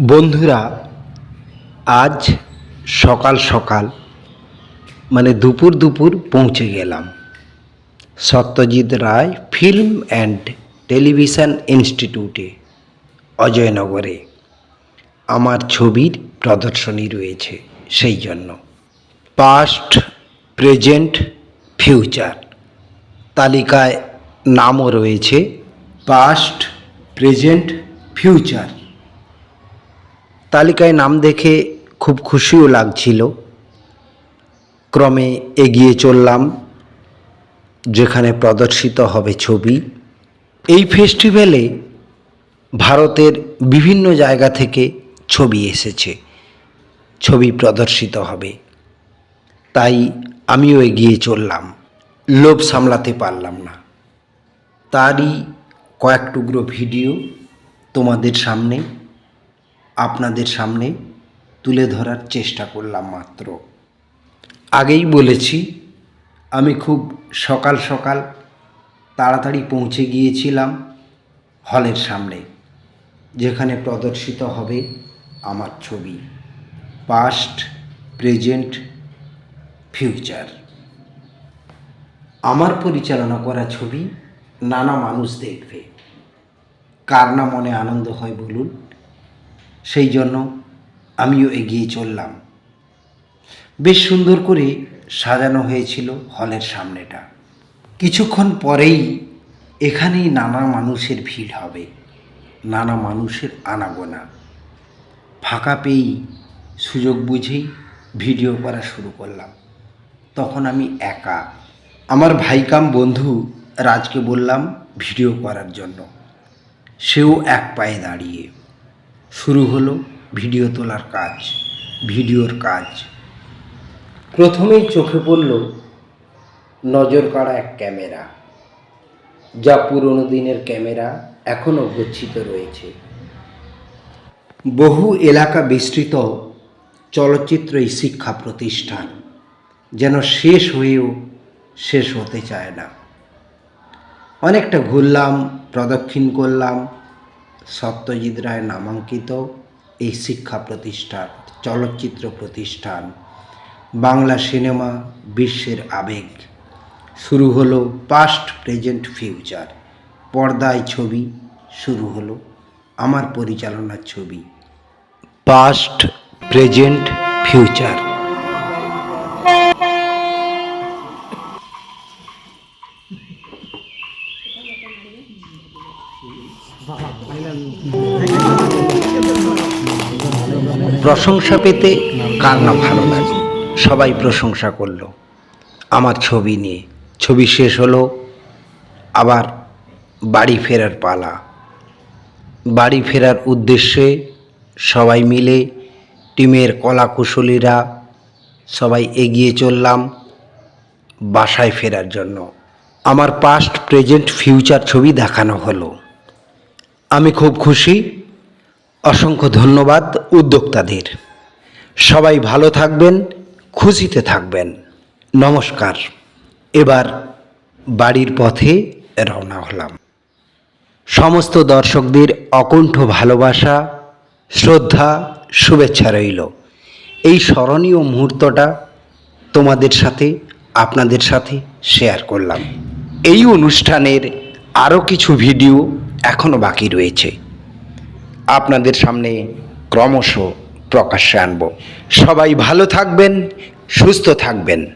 বন্ধুরা, আজ সকাল সকাল মানে দুপুর দুপুর পৌঁছে গেলাম। Satyajit Ray film and television ইনস্টিটিউটে, অজয়নগরে। আমার ছবির প্রদর্শনী রয়েছে সেই জন্য। পাস্ট প্রেজেন্ট ফিউচার তালিকায় নামও রয়েছে। পাস্ট প্রেজেন্ট ফিউচার তালিকায় নাম দেখে খুব খুশিও লাগছিল। ক্রমে এগিয়ে চললাম, যেখানে প্রদর্শিত হবে ছবি। এই ফেস্টিভ্যালে ভারতের বিভিন্ন জায়গা থেকে ছবি এসেছে। ছবি প্রদর্শিত হবে। তাই আমিও এগিয়ে চললাম। লোভ সামলাতে পারলাম না। তারই কয়েক টুকরো ভিডিও তোমাদের সামনে আপনাদের সামনে তুলে ধরার চেষ্টা করলাম মাত্র। আগেই বলেছি, আমি খুব সকাল সকাল তাড়াতাড়ি পৌঁছে গিয়েছিলাম হলের সামনে, যেখানে প্রদর্শিত হবে আমার ছবি পাস্ট প্রেজেন্ট ফিউচার আমার পরিচালনা করা ছবি নানা মানুষ দেখবে। কার না মনে আনন্দ হয় বলুন? সেই জন্য আমিও এগিয়ে চললাম। বেশ সুন্দর করে সাজানো হয়েছিল হলের সামনেটা। কিছুক্ষণ পরেই এখানেই নানা মানুষের ভিড় হবে, নানা মানুষের আনাগোনা। ফাঁকা পেয়েই সুযোগ বুঝেই ভিডিও করা শুরু করলাম। তখন আমি একা, আমার ভাইকাম বন্ধু রাজকে বললাম ভিডিও করার জন্য। সেও এক পায়ে দাঁড়িয়ে শুরু হলো ভিডিও তোলার কাজ, ভিডিওর কাজ। প্রথমেই চোখে পড়ল নজর কাড়া এক ক্যামেরা, যা পুরনো দিনের ক্যামেরা এখনও গচ্ছিত রয়েছে। বহু এলাকা বিস্তৃত চলচ্চিত্র এই শিক্ষা প্রতিষ্ঠান, যেন শেষ হয়েও শেষ হতে চায় না। অনেকটা ঘুরলাম, প্রদক্ষিণ করলাম সত্যজিৎ রায় নামাঙ্কিত এই শিক্ষা প্রতিষ্ঠান, চলচ্চিত্র প্রতিষ্ঠান, বাংলা সিনেমা বিশ্বের আবেগ। শুরু হলো পাস্ট প্রেজেন্ট ফিউচার পর্দায় ছবি শুরু হলো আমার পরিচালনার ছবি। পাস্ট প্রেজেন্ট ফিউচার প্রশংসা পেতে কার না ভালো লাগে? সবাই প্রশংসা করল। আমার ছবি নিয়ে। ছবি শেষ হলো, আবার বাড়ি ফেরার পালা। বাড়ি ফেরার উদ্দেশ্যে সবাই মিলে টিমের কলাকুশলীরা সবাই এগিয়ে চললাম বাসায় ফেরার জন্য। আমার পাস্ট প্রেজেন্ট ফিউচার ছবি দেখানো হলো। আমি খুব খুশি। অসংখ্য ধন্যবাদ উদ্যোক্তাদের। সবাই ভালো থাকবেন, খুশিতে থাকবেন। নমস্কার। এবার বাড়ির পথে রওনা হলাম। সমস্ত দর্শকদের অকণ্ঠ ভালোবাসা, শ্রদ্ধা, শুভেচ্ছা রইল। এই স্মরণীয় মুহূর্তটা তোমাদের সাথে, আপনাদের সাথে শেয়ার করলাম। এই অনুষ্ঠানের আরও কিছু ভিডিও এখনও বাকি রয়েছে। আপনাদের সামনে ক্রমশ প্রকাশ্যে আনব। সবাই ভালো থাকবেন সুস্থ থাকবেন।